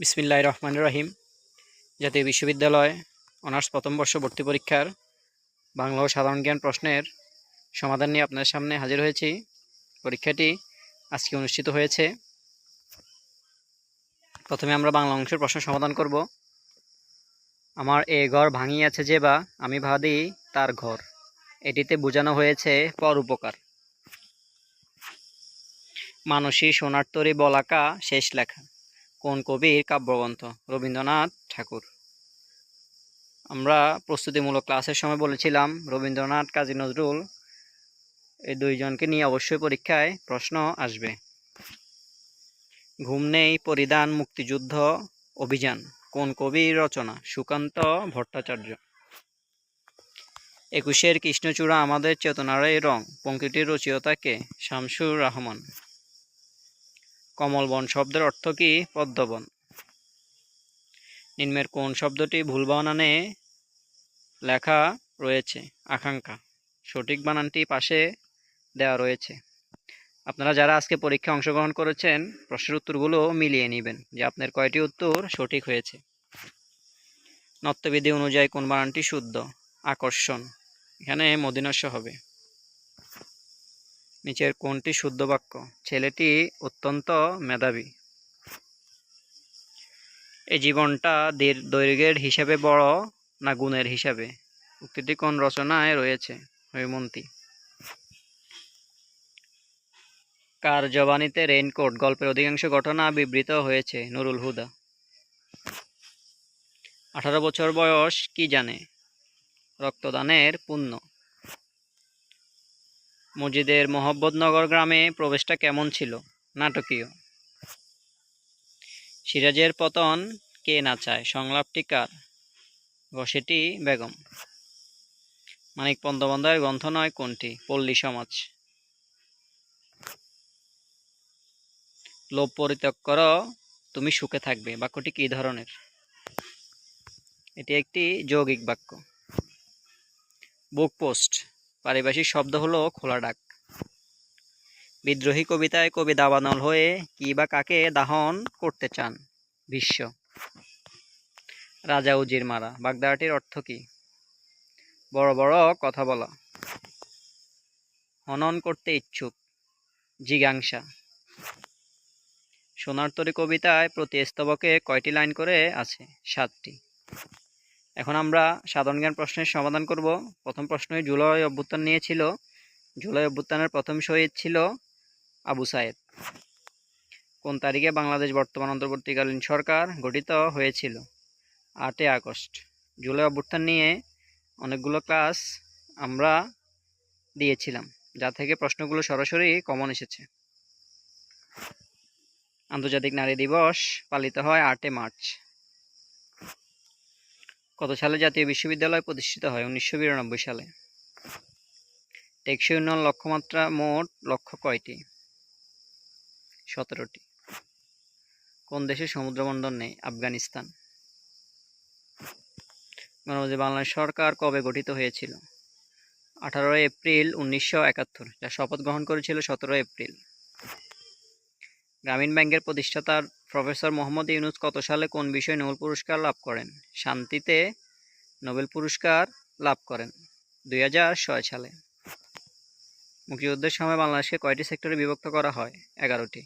বিসমিল্লাহ রহমান রহিম। জাতীয় বিশ্ববিদ্যালয় অনার্স প্রথম বর্ষ ভর্তি পরীক্ষার বাংলা ও সাধারণ জ্ঞান প্রশ্নের সমাধান নিয়ে আপনাদের সামনে হাজির হয়েছি। পরীক্ষাটি আজকে অনুষ্ঠিত হয়েছে। প্রথমে আমরা বাংলা অংশের প্রশ্ন সমাধান করব। আমার এ ঘর ভাঙিয়াছে যে বা আমি ভাদি তার ঘর। এটিতে বোঝানো হয়েছে পর উপকার। মানসী সোনার তরী বলাকা শেষ লেখা। কোন কবির কাব্যগ্রন্থ? রবীন্দ্রনাথ ঠাকুর। আমরা প্রস্তুতিমূলক ক্লাসের সময় বলেছিলাম, রবীন্দ্রনাথ কাজী নজরুল এই দুইজনকে নিয়ে অবশ্যই পরীক্ষায় প্রশ্ন আসবে। ঘুম নেই, পরিধান, মুক্তিযুদ্ধ, অভিযান, কোন কবির রচনা? সুকান্ত ভট্টাচার্য। একুশের কৃষ্ণচূড়া আমাদের চেতনারই রং, পঙ্ক্তিটির রচয়িতাকে শামসুর রহমান। কমলবন শব্দের অর্থ কি? পদ্মবন নিম্নের কোন শব্দটি ভুল বানানে লেখা রয়েছে? আকাঙ্ক্ষা। সঠিক বানানটি পাশে দেওয়া রয়েছে। আপনারা যারা আজকে পরীক্ষায় অংশগ্রহণ করেছেন, প্রশ্নের উত্তরগুলো মিলিয়ে নেবেন যে আপনার কয়টি উত্তর সঠিক হয়েছে। নত্যবিধি অনুযায়ী কোন বানানটি শুদ্ধ? আকর্ষণ। এখানে মদিনস্য হবে। নিচের কোনটি শুদ্ধ বাক্য? ছেলেটি অত্যন্ত মেধাবী। এই জীবনটা দীর- দৈর্ঘ্যের হিসাবে বড় না গুণের হিসাবে? উক্তিটি কোন রচনায় রয়েছে? হৈমন্তী। কার জবানিতে রেইনকোট? গল্পের অধিকাংশ ঘটনা বিবৃত হয়েছে নুরুল হুদা। আঠারো বছর বয়স, কি জানে? রক্তদানের পুণ্য। মসজিদের মোহাম্মদনগর গ্রামে প্রবেশটা কেমন ছিল? নাটকীয়। সিরাজের পতন কে না চায়? সংলাপটি কার ঘষেটি বেগম। মানিক বন্দ্যোপাধ্যায়ের গ্রন্থ নয় কোনটি? পল্লী সমাজ। লোভ পরিত্যাগ করো, তুমি সুখে থাকবে। বাক্যটি কী ধরনের? এটি একটি যৌগিক বাক্য। Book post. পারিভাষিক শব্দ হলো খোলা ডাক। বিদ্রোহী কবিতায় কবি দাবানল হয়ে কি বা কাকে দাহন করতে চান? বিশ্ব। রাজা উজির মারা বাগদাটির অর্থ কি? বড় বড় কথা বলা। হনন করতে ইচ্ছুক। জিজ্ঞাংসা। সোনার তরী কবিতায় প্রতি স্তবকে কয়টি লাইন করে আছে? সাতটি। এখন আমরা সাধারণ জ্ঞান প্রশ্নের সমাধান করব। প্রথম প্রশ্নই জুলাই অভ্যুত্থান নিয়েছিল। জুলাই অভ্যুত্থানের প্রথম শহীদ ছিল আবু সাহেব কোন তারিখে বাংলাদেশ বর্তমান অন্তর্বর্তীকালীন সরকার গঠিত হয়েছিল? আটই আগস্ট। জুলাই অভ্যুত্থান নিয়ে অনেকগুলো ক্লাস আমরা দিয়েছিলাম, যা থেকে প্রশ্নগুলো সরাসরি কমন এসেছে। আন্তর্জাতিক নারী দিবস পালিত হয় আটই মার্চ। কত সালে জাতীয় বিশ্ববিদ্যালয় প্রতিষ্ঠিত হয়? উনিশশো বিরানব্বই সালে। টেকসই উন্নয়ন লক্ষ্যমাত্রা মোট লক্ষ্য কয়টি? সতেরোটি। কোন দেশে সমুদ্রবন্দর নেই? আফগানিস্তান। গণপ্রজাতন্ত্রী বাংলাদেশ সরকার কবে গঠিত হয়েছিল? আঠারোই এপ্রিল উনিশশো একাত্তর, যা শপথ গ্রহণ করেছিল সতেরো এপ্রিল। গ্রামীণ ব্যাংকের প্রতিষ্ঠাতার প্রফেসর মোহাম্মদ ইউনুস কত সালে কোন বিষয়ে নোবেল পুরস্কার লাভ করেন? শান্তিতে নোবেল পুরস্কার লাভ করেন দুই ছয় সালে। মুক্তিযুদ্ধের সময় বাংলাদেশকে কয়টি সেক্টরে বিভক্ত করা হয়? এগারোটি।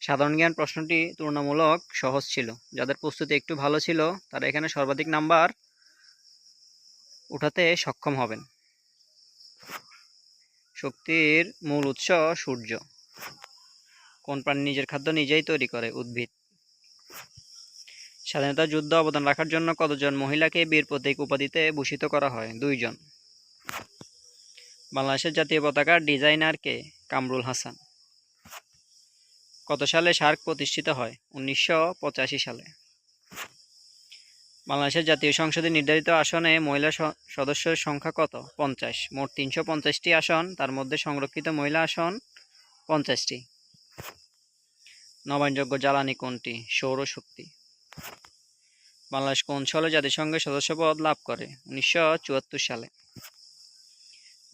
সাধারণ জ্ঞান প্রশ্নটি তুলনামূলক সহজ ছিল। যাদের প্রস্তুতি একটু ভালো ছিল, তারা এখানে সর্বাধিক নাম্বার উঠাতে সক্ষম হবেন। শক্তির মূল উৎস সূর্য। কোন প্রাণী নিজের খাদ্য নিজেই তৈরি করে? উদ্ভিদ। স্বাধীনতা যুদ্ধ অবদান রাখার জন্য কতজন মহিলাকে বীর প্রতীক উপাধিতে ভূষিত করা হয়? দুইজন। বাংলাদেশের জাতীয় পতাকার ডিজাইনার কে? কামরুল হাসান। কত সালে সার্ক প্রতিষ্ঠিত হয়? উনিশশো পঁচাশি সালে। বাংলাদেশের জাতীয় সংসদে নির্ধারিত আসনে মহিলা সদস্যের সংখ্যা কত? পঞ্চাশ। মোট তিনশো পঞ্চাশটি আসন। তার মধ্যে সংরক্ষিত মহিলা আসন পঞ্চাশটি। নবায়নযোগ্য জ্বালানি কোনটি? সৌরশক্তি বাংলাদেশ কোন সালে জাতিসংঘের সদস্যপদ লাভ করে? উনিশশো চুয়াত্তর সালে।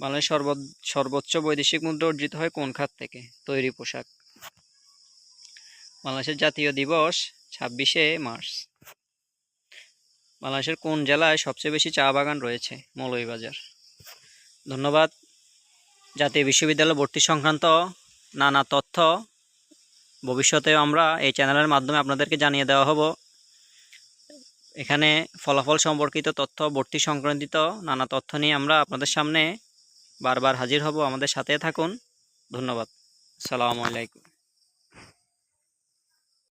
বাংলাদেশ সর্ব- সর্বোচ্চ বৈদেশিক মুদ্রা অর্জিত হয় কোন খাত থেকে? তৈরি পোশাক। বাংলাদেশের জাতীয় দিবস ছাব্বিশে মার্চ। বাংলাদেশের কোন জেলায় সবচেয়ে বেশি চা বাগান রয়েছে? মৌলভীবাজার। ধন্যবাদ। জাতীয় বিশ্ববিদ্যালয় ভর্তি সংক্রান্ত নানা তথ্য ভবিষ্যতেও আমরা এই চ্যানেলের মাধ্যমে আপনাদেরকে জানিয়ে দেওয়া হব। এখানে ফলাফল সম্পর্কিত তথ্য, ভর্তি সংক্রান্তিত নানা তথ্য নিয়ে আমরা আপনাদের সামনে বারবার হাজির হব। আমাদের সাথে থাকুন। ধন্যবাদ। আসসালামু আলাইকুম।